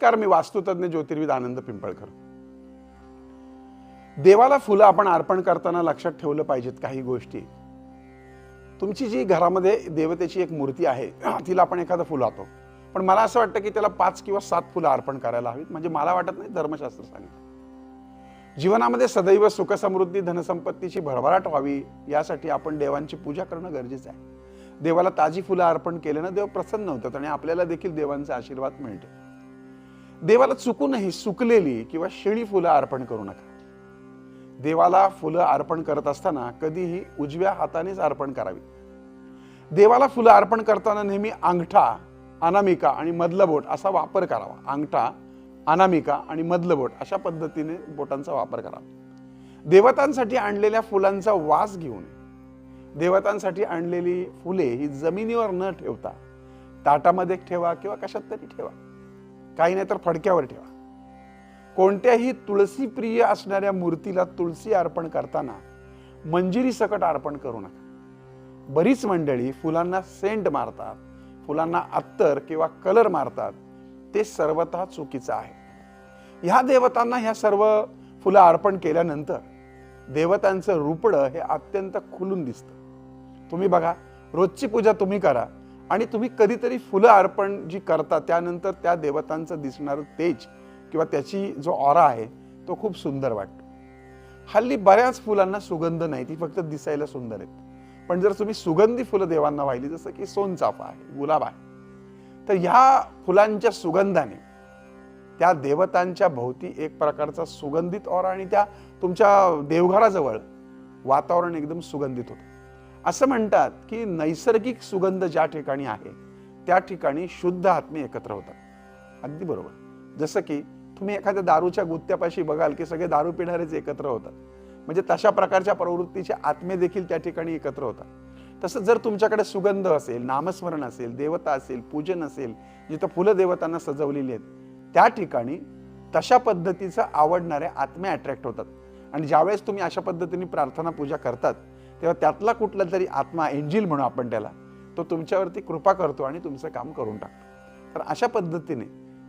नमस्कार मी वास्तुतज्ञ ज्योतिर्विद आनंद पिंपळकर. देवाला फुलं आपण अर्पण करताना लक्षात ठेवलं पाहिजेत काही गोष्टी. तुमची जी घरामध्ये देवतेची एक मूर्ती आहे तिला आपण एखादं फुलं आतो पण मला असं वाटतं की त्याला पाच किंवा सात फुलं अर्पण करायला हवीत. म्हणजे मला वाटत नाही धर्मशास्त्र सांगितलं. जीवनामध्ये सदैव सुख समृद्धी धनसंपत्तीची भरभराट व्हावी यासाठी आपण देवांची पूजा करणं गरजेचं आहे. देवाला ताजी फुलं अर्पण केल्यानं देव प्रसन्न होतात आणि आपल्याला देखील देवांचा आशीर्वाद मिळतो देवाला चुकूनही सुकलेली किंवा शेळी फुलं अर्पण करू नका. देवाला फुलं अर्पण करत असताना कधीही उजव्या हातानेच अर्पण करावी. देवाला फुलं अर्पण करताना नेहमी अंगठा अनामिका आणि मधलं बोट असा वापर करावा. अंगठा अनामिका आणि मधलं बोट अशा पद्धतीने बोटांचा वापर करावा. देवतांसाठी आणलेल्या फुलांचा वास घेऊन देवतांसाठी आणलेली फुले ही जमिनीवर न ठेवता ताटामध्ये ठेवा किंवा कशात तरी ठेवा. काही नाही तर फडक्यावर ठेवा. कोणत्याही तुळसी प्रिय असणाऱ्या मूर्तीला तुळसी अर्पण करताना मंजिरी सकट अर्पण करू नका. बरीच मंडळी फुलांना सेंट मारतात फुलांना अत्तर किंवा कलर मारतात ते सर्वतः चुकीचं आहे. ह्या देवतांना ह्या सर्व फुलं अर्पण केल्यानंतर देवतांचं रुपडं हे अत्यंत खुलून दिसतं. तुम्ही बघा रोजची पूजा तुम्ही करा आणि तुम्ही कधीतरी फुलं अर्पण जी करता त्यानंतर त्या देवतांचं दिसणारं तेज किंवा त्याची जो ऑरा आहे तो खूप सुंदर वाटतो. हल्ली बऱ्याच फुलांना सुगंध नाही ती फक्त दिसायला सुंदर आहेत. पण जर तुम्ही सुगंधी फुलं देवांना वाहिली जसं की सोनचाफा आहे गुलाब आहे तर ह्या फुलांच्या सुगंधाने त्या देवतांच्या भोवती एक प्रकारचा सुगंधित ऑरा आणि त्या तुमच्या देवघराजवळ वातावरण एकदम सुगंधित होतं. असं म्हणतात की नैसर्गिक सुगंध ज्या ठिकाणी आहे त्या ठिकाणी शुद्ध आत्मे एकत्र होतात. अगदी बरोबर. जसं की तुम्ही एखाद्या दारूच्या गुत्त्यापाशी बघाल की सगळे दारू पिणारेच एकत्र होतात. म्हणजे तशा प्रकारच्या प्रवृत्तीचे आत्मे देखील त्या ठिकाणी एकत्र होतात. तसं जर तुमच्याकडे सुगंध असेल नामस्मरण असेल देवता असेल पूजन असेल जिथं फुलं देवतांना सजवलेली आहेत त्या ठिकाणी तशा पद्धतीचं आवडणारे आत्मे अट्रॅक्ट होतात. आणि ज्यावेळेस तुम्ही अशा पद्धतीने प्रार्थना पूजा करतात तेव्हा त्यातला कुठला तरी आत्मा एंजिल म्हणू आपण त्याला तो तुमच्यावरती कृपा करतो आणि तुमचं काम करून टाकतो. तर अशा पद्धतीने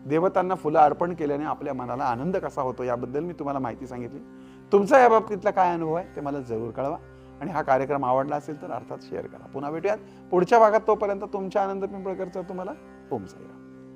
देवतांना फुलं अर्पण केल्याने आपल्या मनाला आनंद कसा होतो याबद्दल मी तुम्हाला माहिती सांगितली. तुमचा या बाबतीतला काय अनुभव आहे ते मला जरूर कळवा. आणि हा कार्यक्रम आवडला असेल तर अर्थात शेअर करा. पुन्हा भेटूयात. पुढच्या भागात तोपर्यंत तुमच्या आनंद पिंपळकरचा तुम्हाला ओम साईराम